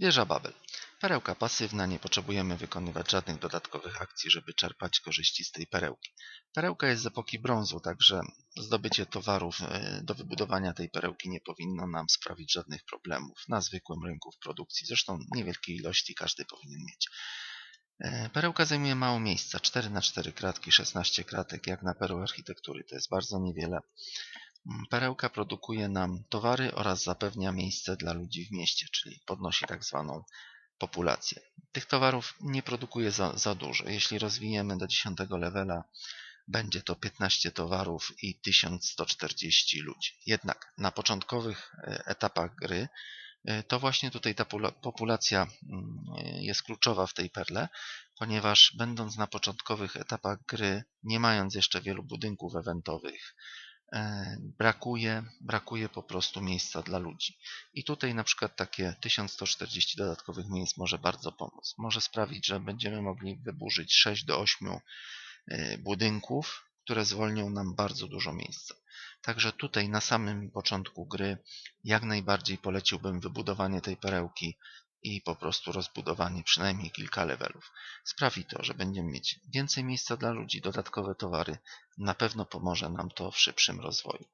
Wieża Babel. Perełka pasywna, nie potrzebujemy wykonywać żadnych dodatkowych akcji, żeby czerpać korzyści z tej perełki. Perełka jest z epoki brązu, także zdobycie towarów e, do wybudowania tej perełki nie powinno nam sprawić żadnych problemów na zwykłym rynku w produkcji. Zresztą niewielkie ilości każdy powinien mieć. E, Perełka zajmuje mało miejsca, 4 na 4 kratki, 16 kratek, jak na perły architektury, to jest bardzo niewiele. Mm, Perełka produkuje nam towary oraz zapewnia miejsce dla ludzi w mieście, czyli podnosi tak zwaną populację. Tych towarów nie produkuje za, za dużo. Jeśli rozwijemy do 10 levela, będzie to 15 towarów i 1140 ludzi. Jednak na początkowych e, etapach gry e, to właśnie tutaj ta pula- populacja mm, jest kluczowa w tej perle, ponieważ będąc na początkowych etapach gry, nie mając jeszcze wielu budynków eventowych, brakuje, brakuje po prostu miejsca dla ludzi. I tutaj na przykład takie 1140 dodatkowych miejsc może bardzo pomóc. Może sprawić, że będziemy mogli wyburzyć 6 do 8 e, budynków, które zwolnią nam bardzo dużo miejsca. Także tutaj na samym początku gry jak najbardziej poleciłbym wybudowanie tej perełki i po prostu rozbudowanie przynajmniej kilka levelów. Sprawi to, że będziemy mieć więcej miejsca dla ludzi, dodatkowe towary. Na pewno pomoże nam to w szybszym rozwoju.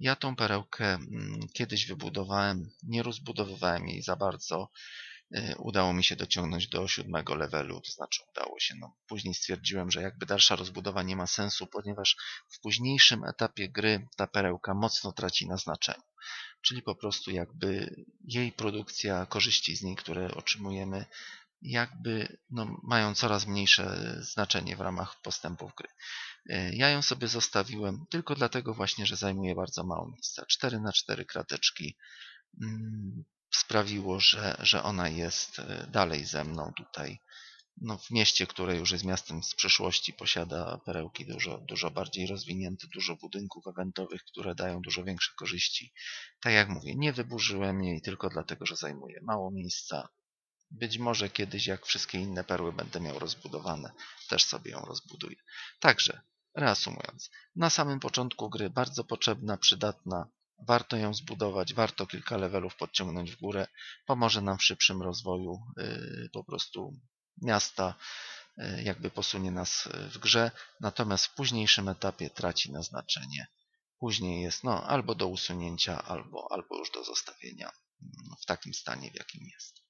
Ja tą perełkę mm, kiedyś wybudowałem, nie rozbudowywałem jej za bardzo. Y, Udało mi się dociągnąć do siódmego levelu, to znaczy udało się. No, później stwierdziłem, że jakby dalsza rozbudowa nie ma sensu, ponieważ w późniejszym etapie gry ta perełka mocno traci na znaczeniu. Czyli po prostu jakby jej produkcja, korzyści z niej, które otrzymujemy, jakby no, mają coraz mniejsze znaczenie w ramach postępów gry. Y, Ja ją sobie zostawiłem tylko dlatego właśnie, że zajmuje bardzo mało miejsca. 4 na 4 krateczki mm, sprawiło, że, że ona jest e, dalej ze mną tutaj. No, w mieście, które już jest miastem z przyszłości, posiada perełki dużo, dużo bardziej rozwinięte, dużo budynków eventowych, które dają dużo większe korzyści. Tak jak mówię, nie wyburzyłem jej tylko dlatego, że zajmuje mało miejsca. Być może kiedyś, jak wszystkie inne perły będę miał rozbudowane, też sobie ją rozbuduję. Także, reasumując, na samym początku gry bardzo potrzebna, przydatna, warto ją zbudować, warto kilka levelów podciągnąć w górę, pomoże nam w szybszym rozwoju yy, po prostu miasta, yy, jakby posunie nas yy, w grze, natomiast w późniejszym etapie traci na znaczenie. Później jest no, albo do usunięcia, albo, albo już do zostawienia mm, w takim stanie, w jakim jest.